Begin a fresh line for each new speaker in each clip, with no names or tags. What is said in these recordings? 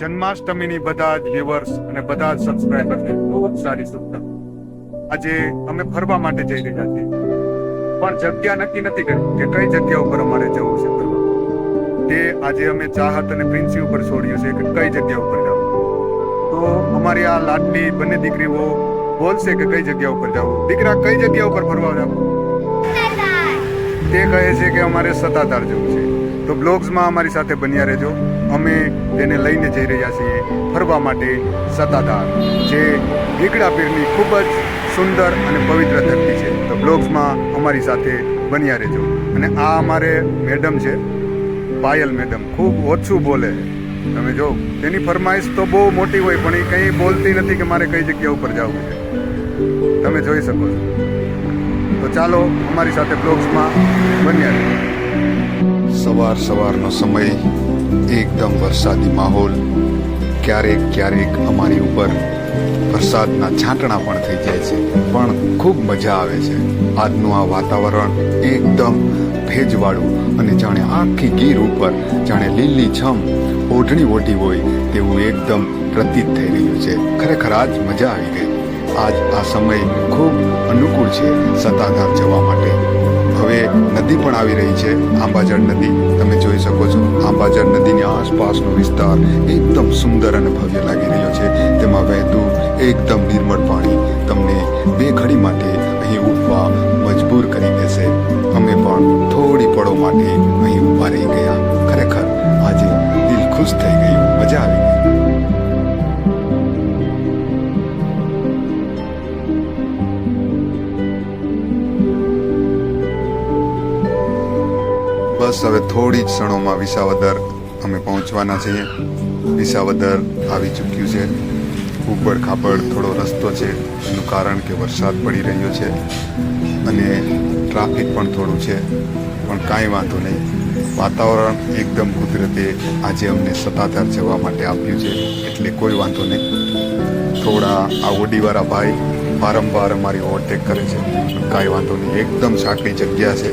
જન્માષ્ટમીની બધા જ વ્યુઅર્સ અને બધા જ સબસ્ક્રાઇબરને બહુ જ સારી શુભકામના. આજે અમે ફરવા માટે જઈ રહ્યા છીએ. પણ જગ્યા નક્કી નથી કરી કે કઈ જગ્યા ઉપર અમારે જવું છે ફરવા. તે આજે અમે ચાહત અને પ્રિન્સી ઉપર છોડ્યું છે કે કઈ જગ્યા ઉપર જવું. તો અમારી આ લાડલી બંને દીકરીઓ બોલશે કે કઈ જગ્યા ઉપર જવું. દીકરા કઈ જગ્યા ઉપર ફરવા જવું? તે કહે છે કે અમારે સત્તાધાર જવું છે. તો બ્લોગ્સમાં અમારી સાથે બન્યા રહેજો. અમે તેને લઈને જઈ રહ્યા છીએ ફરવા માટે સત્તાધાર જે ગીગડા પીરની ખૂબ જ સુંદર અને પવિત્ર ધરતી છે. તો બ્લોગ્સમાં અમારી સાથે બન્યા રહેજો. અને આ અમારે મેડમ છે, પાયલ મેડમ. ખૂબ ઓછું બોલે. તમે જો, તેની ફરમાઈશ તો બહુ મોટી હોય, પણ એ કંઈ બોલતી નથી કે મારે કઈ જગ્યા ઉપર જવું છે. તમે જોઈ શકો છો. તો ચાલો, અમારી સાથે બ્લોગ્સમાં બન્યા રહેજો.
સવાર સવારનો સમય એકદમ વરસાદી માહોલ, ક્યારેક ક્યારેક અમારી ઉપર વરસાદના છાંટણા પણ થઈ જાય છે. પણ ખૂબ મજા આવે છે. આજનું આ વાતાવરણ એકદમ ભેજવાળું અને જાણે આખી ગીર ઉપર, જાણે લીલી છમ ઓઢણી ઓઢી હોય તેવું એકદમ પ્રતીત થઈ રહ્યું છે. ખરેખર આજ મજા આવી ગઈ. આજ આ સમય ખૂબ અનુકૂળ છે સત્તાધાર જવા માટે. હવે નદી પણ આવી રહી છે, આંબાજળ નદી. તમે જોઈ શકો છો, આંબાજળ નદીની આસપાસનો વિસ્તાર એકદમ સુંદર અને ભવ્ય લાગી રહ્યો છે. તેમાં વહેતું એકદમ નિર્મળ પાણી તમને બે ઘડી માટે અહીં ઉઠવા મજબૂર કરી દેશે. અમે પણ થોડી પળો માટે અહીં ઊભા રહી ગયા. ખરેખર આજે દિલ ખુશ થઈ ગયું. મજા આવી ગઈ. બસ હવે થોડી જ ક્ષણોમાં વિસાવદર અમે પહોંચવાના છીએ. વિસાવદર આવી ચૂક્યું છે. ઉબડ ખાબડ થોડો રસ્તો છે, એનું કારણ કે વરસાદ પડી રહ્યો છે અને ટ્રાફિક પણ થોડું છે. પણ કાંઈ વાંધો નહીં. વાતાવરણ એકદમ કુદરતે આજે અમને સત્તાધાર જવા માટે આપ્યું છે. એટલે કોઈ વાંધો નહીં. થોડા આ ઓડીવાળા ભાઈ વારંવાર અમારી ઓવરટેક કરે છે. કાંઈ વાંધો નહીં. એકદમ સાંકડી જગ્યા છે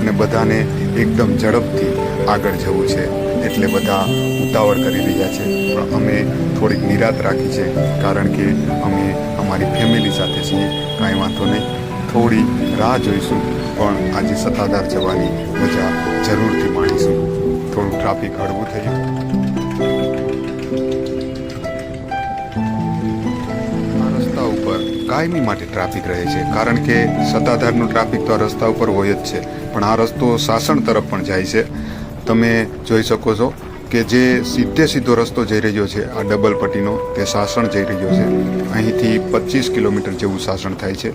અને બધાને એકદમ ઝડપથી આગળ જવું છે. એટલે બધા ઉતાવળ કરી રહ્યા છે. પણ અમે થોડીક નિરાત રાખી છે, કારણ કે અમે અમારી ફેમિલી સાથે છીએ. કાંઈ વાંધો નહીં. થોડી રાહ જોઈશું, પણ આજે સત્તાધાર જવાની મજા જરૂરથી માણીશું. થોડું ટ્રાફિક હળવું થયું. કાયમી માટે ટ્રાફિક રહે છે. કારણ કે સત્તાધારનું ટ્રાફિક તો આ રસ્તા ઉપર હોય જ છે. પણ આ રસ્તો સાસણ તરફ પણ જાય છે. તમે જોઈ શકો છો કે જે સીધે સીધો રસ્તો જઈ રહ્યો છે, આ ડબલ પટ્ટીનો, તે સાસણ જઈ રહ્યો છે. અહીંથી પચીસ કિલોમીટર જેવું શાસન થાય છે.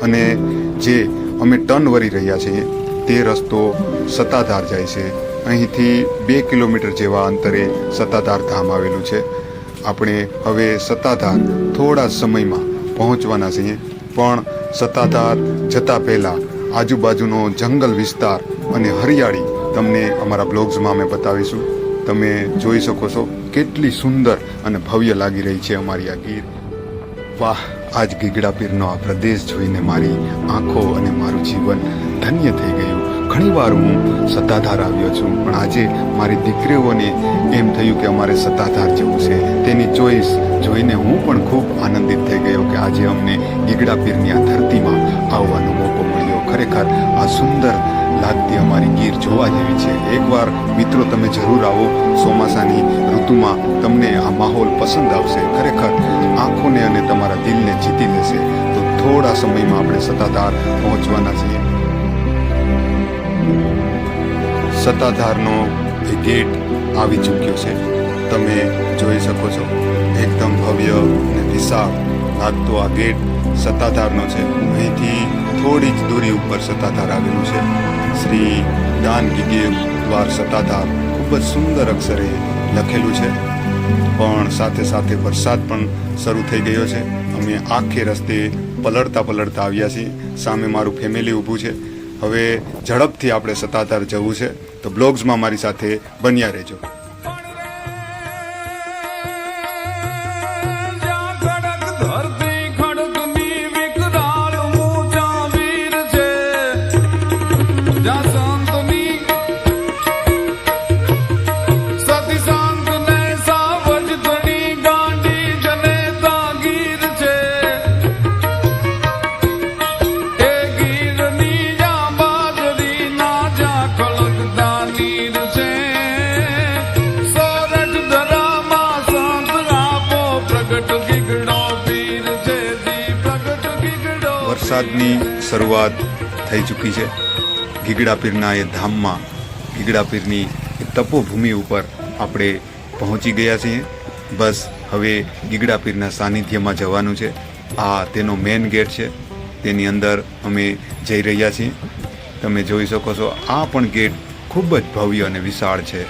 અને જે અમે ટર્ન વરી રહ્યા છીએ, તે રસ્તો સત્તાધાર જાય છે. અહીંથી બે કિલોમીટર જેવા અંતરે સત્તાધાર ધામ આવેલું છે. આપણે હવે સત્તાધાર થોડા સમયમાં પહોંચવાના છીએ. પણ સત્તાધાર જતા પહેલાં આજુબાજુનો જંગલ વિસ્તાર અને હરિયાળી તમને અમારા બ્લોગ્સમાં અમે બતાવીશું. તમે જોઈ શકો છો કેટલી સુંદર અને ભવ્ય લાગી રહી છે અમારી આ ગીર. વાહ, આજ ગીગડા પીરનો આ પ્રદેશ જોઈને મારી આંખો અને મારું જીવન ધન્ય થઈ ગયું. ઘણીવાર હું સત્તાધાર આવ્યો છું. પણ આજે મારી દીકરીઓને એમ થયું કે અમારે સત્તાધાર જવું છે. તેની ચોઈસ જોઈને હું પણ ખૂબ આનંદિત થઈ ગયો કે આજે અમને ગીગડા પીરની આ ધરતીમાં આવવાનો મોકો મળ્યો. ખરેખર આ સુંદર લાગતી અમારી ગીર જોવા જેવી છે. એકવાર મિત્રો તમે જરૂર આવો, ચોમાસાની ઋતુમાં તમને આ માહોલ પસંદ આવશે. ખરેખર આંખોને અને તમારા દિલને જીતી લેશે. તો થોડા સમયમાં આપણે સત્તાધાર પહોંચવાના છીએ. સત્તાધારનો એક ગેટ આવી ચૂક્યો છે. તમે જોઈ શકો છો, એકદમ ભવ્ય અને વિશાળ. લાગતો આ ગેટ સત્તાધારનો છે. અહીંથી થોડી જ દૂરી ઉપર સત્તાધાર આવેલું છે. શ્રી દાન ગીગેવ દ્વાર સત્તાધાર ખૂબ જ સુંદર અક્ષરે લખેલું છે. પણ સાથે સાથે વરસાદ પણ શરૂ થઈ ગયો છે. અમે આખે રસ્તે પલળતા પલળતા આવ્યા છીએ. સામે મારું ફેમિલી ઊભું છે. હવે ઝડપથી આપણે સત્તાધાર જવું છે. તો બ્લોગ્સમાં મારી સાથે બન્યા રહેજો. વરસાદની શરૂઆત થઈ ચૂકી છે. ગીગડા પીરના એ ધામમાં ગીગડા પીરની એ તપોભૂમિ ઉપર આપણે પહોંચી ગયા છીએ. બસ હવે ગીગડા પીરના સાનિધ્યમાં જવાનું છે. આ તેનો મેઇન ગેટ છે. તેની અંદર અમે જઈ રહ્યા છીએ. તમે જોઈ શકો છો, આ પણ ગેટ ખૂબ જ ભવ્ય અને વિશાળ છે.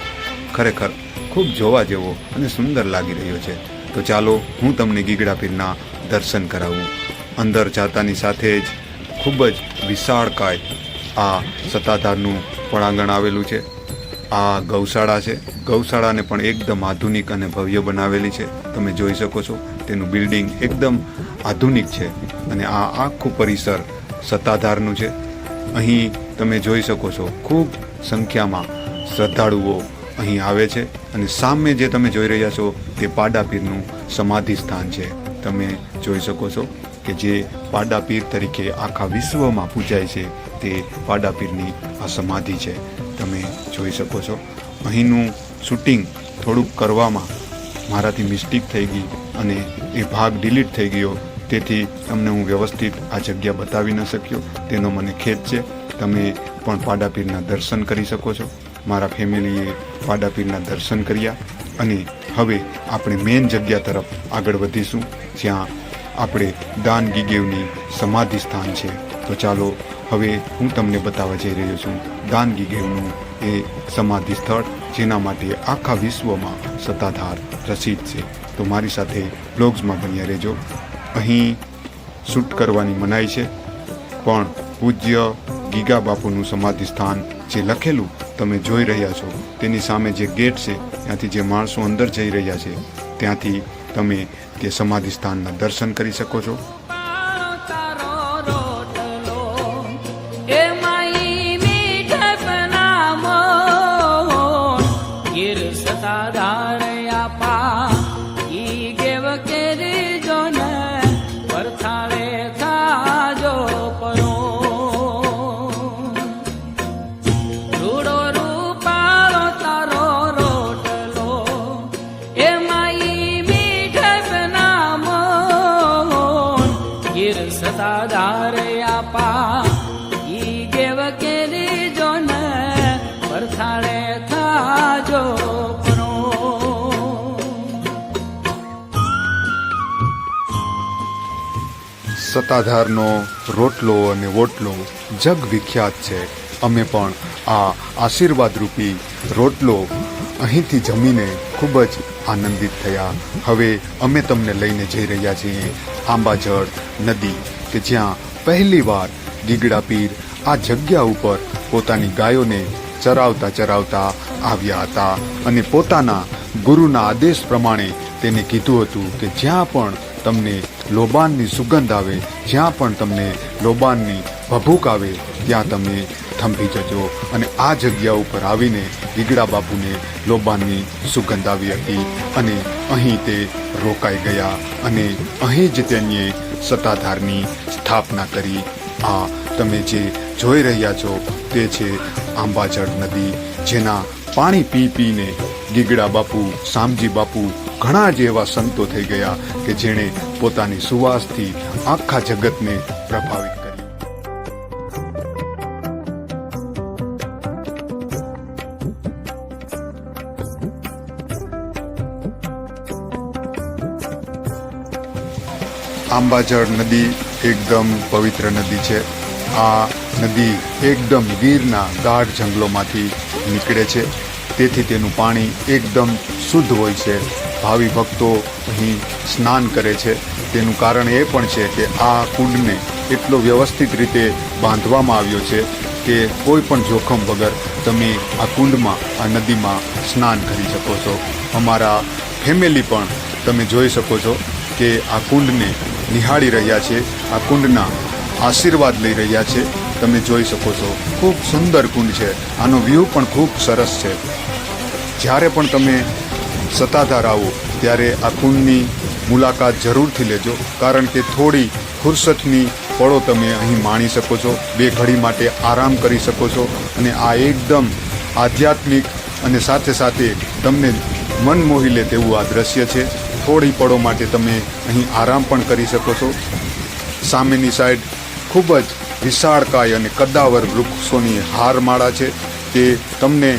ખરેખર ખૂબ જોવા જેવો અને સુંદર લાગી રહ્યો છે. તો ચાલો હું તમને ગીગડા પીરના દર્શન કરાવું. અંદર જાતાની સાથે જ ખૂબ જ વિશાળકાય આ સત્તાધારનું પળાંગણ આવેલું છે. આ ગૌશાળા છે. ગૌશાળાને પણ એકદમ આધુનિક અને ભવ્ય બનાવેલી છે. તમે જોઈ શકો છો, તેનું બિલ્ડિંગ એકદમ આધુનિક છે અને આ આખું પરિસર સત્તાધારનું છે. અહીં તમે જોઈ શકો છો, ખૂબ સંખ્યામાં શ્રદ્ધાળુઓ અહીં આવે છે અને સામે જે તમે જોઈ રહ્યા છો, તે પાડાપીરનું સમાધિ સ્થાન છે. તમે જોઈ શકો છો કે જે પાડાપીર તરીકે આખા વિશ્વમાં પૂજાય છે, તે પાડાપીરની આ સમાધિ છે. તમે જોઈ શકો છો. અહીંનું શૂટિંગ થોડુંક કરવામાં મારાથી મિસ્ટેક થઈ ગઈ અને એ ભાગ ડિલીટ થઈ ગયો. તેથી તમને હું વ્યવસ્થિત આ જગ્યા બતાવી ન શક્યો. તેનો મને ખેદ છે. તમે પણ પાડાપીરના દર્શન કરી શકો છો. મારા ફેમિલીએ પાડાપીરના દર્શન કર્યા અને હવે આપણે મેઇન જગ્યા તરફ આગળ વધીશું. જ્યાં આપણે દાન ગીગેવની સમાધિ સ્થાન છે. તો ચાલો હવે હું તમને બતાવવા જઈ રહ્યો છું. દાન ગીગેવનું એ સમાધિ સ્થળ, જેના માટે આખા વિશ્વમાં સત્તાધાર પ્રસિદ્ધ છે. તો મારી સાથે બ્લોગ્સમાં બન્યા રહેજો. અહીં શૂટ કરવાની મનાઈ છે. પણ પૂજ્ય ગીગા બાપુનું સમાધિ સ્થાન જે લખેલું તમે જોઈ રહ્યા છો, તેની સામે જે ગેટ છે, ત્યાંથી જે માણસો અંદર જઈ રહ્યા છે, ત્યાંથી તમે તે સમાધિ સ્થાનના દર્શન કરી શકો છો. સત્તાધારનો રોટલો અને વોટલો જગ વિખ્યાત છે. અમે પણ આ આશીર્વાદ રૂપી રોટલો અહીંથી જમીને ખૂબ જ આનંદિત થયા. હવે અમે તમને લઈને જઈ રહ્યા છીએ આંબાજળ નદી, કે જ્યાં પહેલીવાર ગીગડા પીર આ જગ્યા ઉપર પોતાની ગાયોને ચરાવતા ચરાવતા આવ્યા હતા. અને પોતાના ગુરુના આદેશ પ્રમાણે તેને કીધું હતું કે જ્યાં પણ તમને લોબાનની સુગંધ આવે, જ્યાં પણ તમને લોબાનની ભભૂક આવે, ત્યાં તમે થંભી જજો. અને આ જગ્યા ઉપર આવીને ગીગડા બાપુને લોબાનની સુગંધ આવી હતી અને અહીં તે રોકાઈ ગયા અને અહીં જ તેણીએ સત્તાધારની સ્થાપના કરી. આ તમે જે જોઈ રહ્યા છો તે છે આંબાજળ નદી, જેના પાણી પી પીને ગીગડા બાપુ શામજી બાપુ ઘણા જ એવા સંતો થઈ ગયા કે જેણે પોતાની સુવાસથી આખા જગતને પ્રભાવિત આંબાજળ નદી એકદમ પવિત્ર નદી છે. આ નદી એકદમ ગીરના ગાઢ જંગલોમાંથી નીકળે છે. તેથી તેનું પાણી એકદમ શુદ્ધ હોય છે. ભાવિ ભક્તો અહીં સ્નાન કરે છે. તેનું કારણ એ પણ છે કે આ કુંડને એટલો વ્યવસ્થિત રીતે બાંધવામાં આવ્યો છે કે કોઈ પણ જોખમ વગર તમે આ કુંડમાં, આ નદીમાં સ્નાન કરી શકો છો. અમારા ફેમિલી પણ તમે જોઈ શકો છો કે આ કુંડને નિહાળી રહ્યા છે, આ કુંડના આશીર્વાદ લઈ રહ્યા છે. તમે જોઈ શકો છો, ખૂબ સુંદર કુંડ છે. આનો વ્યૂ પણ ખૂબ સરસ છે. જ્યારે પણ તમે સત્તાધાર આવો ત્યારે આ કુંડની મુલાકાત જરૂરથી લેજો, કારણ કે થોડી ફુરસતની પળો તમે અહીં માણી શકો છો, બે ઘડી માટે આરામ કરી શકો છો, અને આ એકદમ આધ્યાત્મિક અને સાથે સાથે તમને મન મોહી લે તેવું આ દ્રશ્ય છે. થોડી પળો માટે તમે અહીં આરામ પણ કરી શકો છો. સામેની સાઈડ ખૂબ જ વિશાળકાય અને કદાવર વૃક્ષોની હારમાળા છે, તે તમને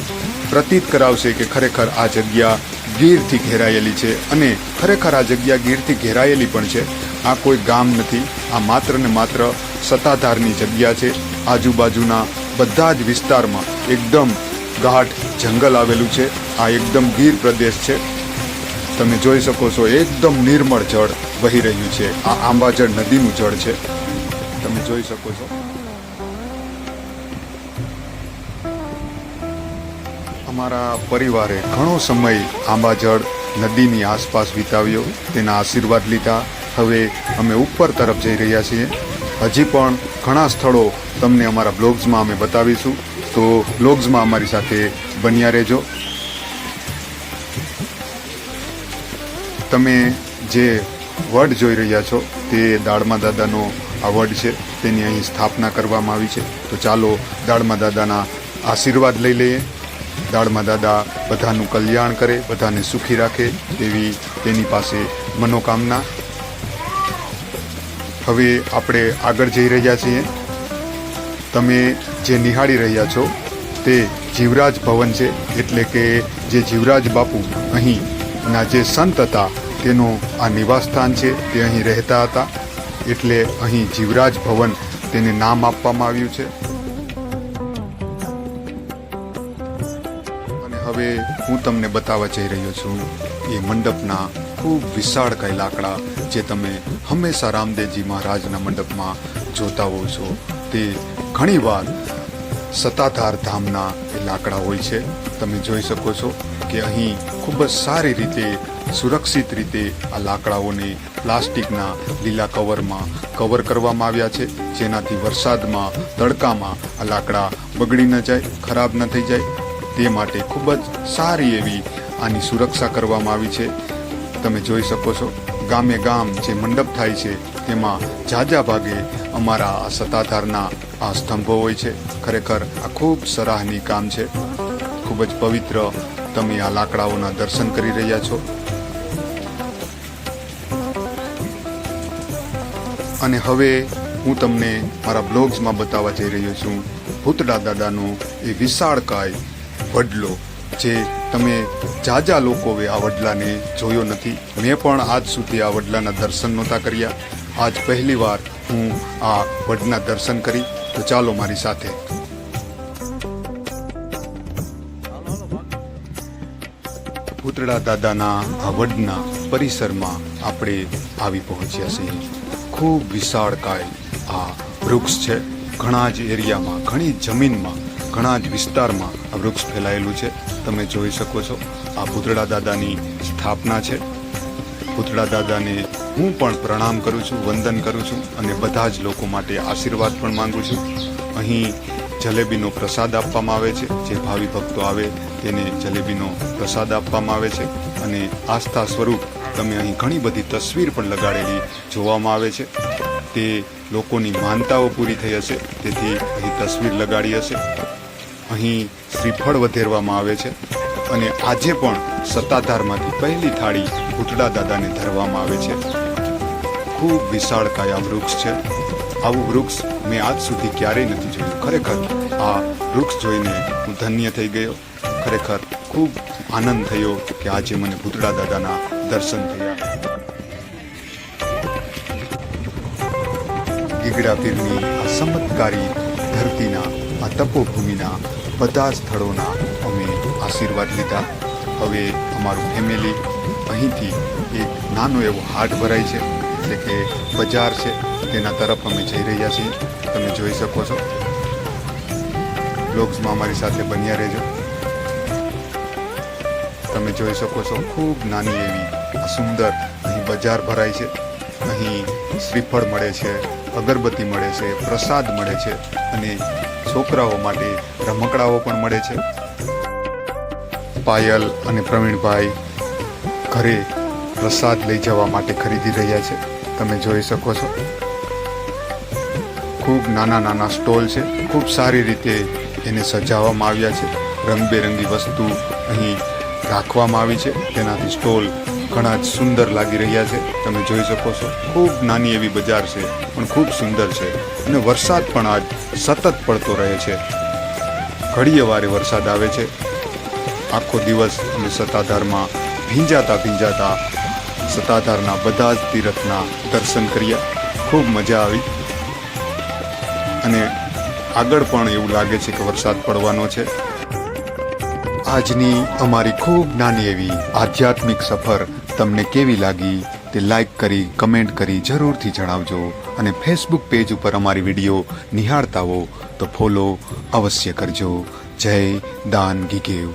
પ્રતીત કરાવશે કે ખરેખર આ જગ્યા ગીરથી ઘેરાયેલી છે અને ખરેખર આ જગ્યા ગીરથી ઘેરાયેલી પણ છે. આ કોઈ ગામ નથી. આ માત્ર ને માત્ર સત્તાધારની જગ્યા છે. આજુબાજુના બધા જ વિસ્તારમાં એકદમ ગાઢ જંગલ આવેલું છે. આ એકદમ ગીર પ્રદેશ છે. તમે જોઈ શકો છો, એકદમ નિર્મળ જળ વહી રહ્યું છે. આ આંબાજળ નદીનું જળ છે. તમે જોઈ શકો છો. અમારા પરિવારે ઘણો સમય આંબાજળ નદીની આસપાસ વિતાવ્યો? તેના આશીર્વાદ લીધા. હવે અમે ઉપર તરફ જઈ રહ્યા છીએ. હજી પણ ઘણા સ્થળો તમને અમારા બ્લોગ્સમાં અમે બતાવીશું. તો બ્લોગ્સમાં અમારી સાથે બન્યા રહેજો. તમે જે વડ જોઈ રહ્યા છો, તે દાળમા દાદાનો આ વડ છે. તેની અહીં સ્થાપના કરવામાં આવી છે. તો ચાલો દાળમા દાદાના આશીર્વાદ લઈ લઈએ. દાળમા દાદા બધાનું કલ્યાણ કરે, બધાને સુખી રાખે તેવી તેની પાસે મનોકામના. હવે આપણે આગળ જઈ રહ્યા છીએ. તમે જે નિહાળી રહ્યા છો તે જીવરાજ ભવન છે, એટલે કે જે જીવરાજ બાપુ અહીંના જે સંત હતા, તેનું આ નિવાસસ્થાન છે, તે અહીં રહેતા હતા. એટલે અહીં જીવરાજ ભવન તેને નામ આપવામાં આવ્યું છે. હું તમને બતાવવા જઈ રહ્યો છું, એ મંડપના ખૂબ વિશાળકાય લાકડા જે તમે હંમેશા રામદેવજી મહારાજના મંડપમાં જોતા હોવ છો. તે ઘણીવાર સત્તાધાર ધામના એ લાકડા હોય છે. તમે જોઈ શકો છો કે અહીં ખૂબ જ સારી રીતે, સુરક્ષિત રીતે આ લાકડાઓને પ્લાસ્ટિકના લીલા કવરમાં કવર કરવામાં આવ્યા છે. જેનાથી વરસાદમાં, તડકામાં આ લાકડા બગડી ન જાય, ખરાબ ન થઈ જાય. તે માટે ખૂબ જ સારી એવી આની સુરક્ષા કરવામાં આવી છે. તમે જોઈ શકો છો, ગામે ગામ જે મંડપ થાય છે, તેમાં જાજા ભાગે અમારા સત્તાધારના આ સ્તંભો હોય છે. ખરેખર આ ખૂબ સરાહની કામ છે. ખૂબ જ પવિત્ર તમે આ લાકડાઓના દર્શન કરી રહ્યા છો. અને હવે હું તમને મારા બ્લોગ્સમાં બતાવવા જઈ રહ્યો છું. ભૂતડા દાદાનો એ વિશાળકાય વડલો, જે તમે જાજા લોકોએ આ વડલાને જોયો નથી. મેં પણ આજ સુધી આ વડલાના દર્શન નહોતા કર્યા. આજ પહેલી વાર હું આ વડના દર્શન કરી. તો ચાલો મારી સાથે. ભૂતળા દાદાના આ વડના પરિસરમાં આપણે આવી પહોંચ્યા છીએ. ખૂબ વિશાળકાય આ વૃક્ષ છે. ઘણા જ એરિયામાં, ઘણી જમીનમાં ઘણા જ વિસ્તારમાં આ વૃક્ષ ફેલાયેલું છે. તમે જોઈ શકો છો, આ ભૂતળા દાદાની સ્થાપના છે. ભૂતળા દાદાને હું પણ પ્રણામ કરું છું, વંદન કરું છું અને બધા જ લોકો માટે આશીર્વાદ પણ માંગુ છું. અહીં જલેબીનો પ્રસાદ આપવામાં આવે છે. જે ભાવિ ભક્તો આવે તેને જલેબીનો પ્રસાદ આપવામાં આવે છે અને આસ્થા સ્વરૂપ તમે અહીં ઘણી બધી તસવીર પણ લગાડેલી જોવામાં આવે છે. તે લોકોની માનતાઓ પૂરી થઈ હશે, તેથી અહીં તસવીર લગાડી હશે. અહીં શ્રીફળ વધેરવામાં આવે છે અને આજે પણ સત્તાધારમાંથી પહેલી થાળી ભૂતડા દાદાને ધરવામાં આવે છે. ખૂબ વિશાળ કાયા વૃક્ષ છે. આવું વૃક્ષ મેં આજ સુધી ક્યારેય નથી જોયું. ખરેખર આ વૃક્ષ જોઈને હું ધન્ય થઈ ગયો. ખરેખર ખૂબ આનંદ થયો કે આજે મને ભૂતડા દાદાના દર્શન થયા. ગીગડા પીરની આ ચમત્કારી ધરતીના, આ તપોભૂમિના બધા સ્થળોના અમે આશીર્વાદ લીધા. હવે અમારું ફેમિલી અહીંથી એક નાનો એવો હાટ ભરાય છે, એટલે કે બજાર છે, તેના તરફ અમે જઈ રહ્યા છીએ. તમે જોઈ શકો છો. બ્લોગ્સમાં અમારી સાથે બન્યા રહેજો. તમે જોઈ શકો છો, ખૂબ નાની એવી સુંદર અહીં બજાર ભરાય છે. અહીં શ્રીફળ મળે છે, અગરબત્તી મળે છે, પ્રસાદ મળે છે અને છોકરાઓ માટે રમકડાઓ પણ મળે છે. પાયલ અને પ્રવીણભાઈ ઘરે પ્રસાદ લઈ જવા માટે ખરીદી રહ્યા છે. તમે જોઈ શકો છો. ખૂબ નાના નાના સ્ટોલ છે. ખૂબ સારી રીતે એને સજાવવામાં આવ્યા છે. રંગબેરંગી વસ્તુ અહીં રાખવામાં આવી છે. તેનાથી સ્ટોલ ઘણા જ સુંદર લાગી રહ્યા છે. તમે જોઈ શકો છો, ખૂબ નાની એવી બજાર છે, પણ ખૂબ સુંદર છે. અને વરસાદ પણ આજ સતત પડતો રહે છે. ઘડીએ વારે વરસાદ આવે છે. આખો દિવસ અમે સત્તાધારમાં ભીંજાતા ભીંજાતા સત્તાધારના બધા જ તીરથના દર્શન કર્યા. ખૂબ મજા આવી. અને આગળ પણ એવું લાગે છે કે વરસાદ પડવાનો છે. આજની અમારી ખૂબ નાની એવી આધ્યાત્મિક સફર તમને કેવી લાગી તે લાઈક કરી કમેન્ટ કરી જરૂરથી જણાવજો. અને ફેસબુક પેજ ઉપર અમારી વીડિયો નિહાળતા હો તો ફોલો અવશ્ય કરજો. જય દાન ગીગેવ